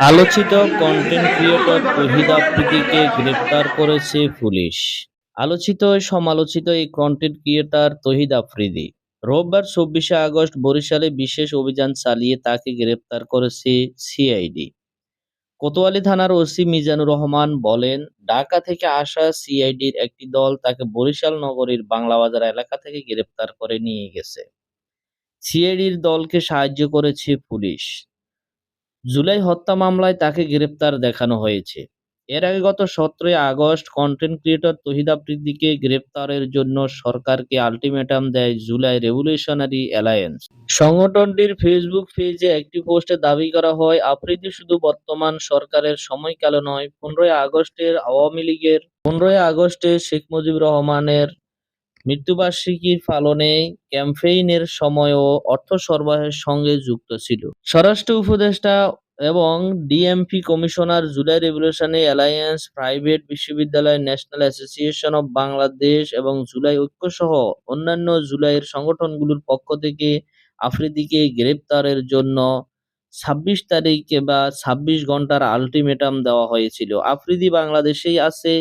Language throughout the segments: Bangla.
আলোচিত কন্টেন্ট ক্রিয়েটর তহিদ আফ্রিদিকে গ্রেপ্তার করেছে পুলিশ। আলোচিত, সমালোচিত এই কন্টেন্ট ক্রিয়েটর তহিদ আফ্রিদি। রোববার চব্বিশে আগস্ট বরিশালে বিশেষ অভিযান চালিয়ে তাকে গ্রেপ্তার করেছে সিআইডি। কোতোয়ালি থানার ওসি মিজানুর রহমান বলেন, ঢাকা থেকে আসা সিআইডির একটি দল তাকে বরিশাল নগরীর বাংলাবাজার এলাকা থেকে গ্রেপ্তার করে নিয়ে গেছে। সিআইডির দলকে সাহায্য করেছে পুলিশ। জুলাই হত্যা মামলায় তাকে গ্রেপ্তার দেখানো হয়েছে। এর আগে গত সতেরোই আগস্ট কন্টেন্ট ক্রিয়েটর তহিদ আফ্রিদিকে গ্রেপ্তারের জন্য সরকারকে আলটিমেটাম দেয় জুলাই রেভলিউশনারি অ্যালায়েন্স সংগঠনটির ফেসবুক পেজে একটি পোস্টে দাবি করা হয়, আফ্রিদি শুধু বর্তমান সরকারের সময়কালে নয়, পনেরোই আগস্টের আওয়ামী লীগের পনেরোই আগস্টে শেখ মুজিবুর রহমানের মৃত্যুবার্ষিকী পালনে ক্যাম্পেইনের সময়ও অর্থ সরবরাহের সঙ্গে যুক্ত ছিল। স্বরাষ্ট্র উপদেষ্টা এবং DMP commissioner July revolutionary alliance, private বিশ্ববিদ্যালয়, ন্যাশনাল অ্যাসোসিয়েশন অব বাংলাদেশ এবং জুলাই ঐক্য সহ অন্যান্য জুলাইয়ের সংগঠনগুলোর পক্ষ থেকে আফ্রিদিকে গ্রেপ্তারের জন্য ছাব্বিশ তারিখে বা ছাব্বিশ ঘণ্টার আলটিমেটাম দেওয়া হয়েছিল। আফ্রিদি বাংলাদেশেই আছে,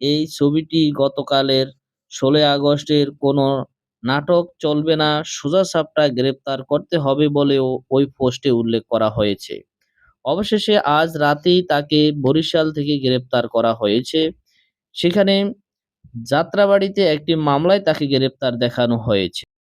এই ছবিটি গতকালের ষোলোই আগস্টের কোনো নাটক চলবে না, সোজা সাপটা গ্রেপ্তার করতে হবে বলেও ওই পোস্টে উল্লেখ করা হয়েছে। অবশেষে আজ রাতেই তাকে বরিশাল থেকে গ্রেপ্তার করা হয়েছে। সেখানে যাত্রাবাড়িতে একটি মামলায় তাকে গ্রেপ্তার দেখানো হয়েছে।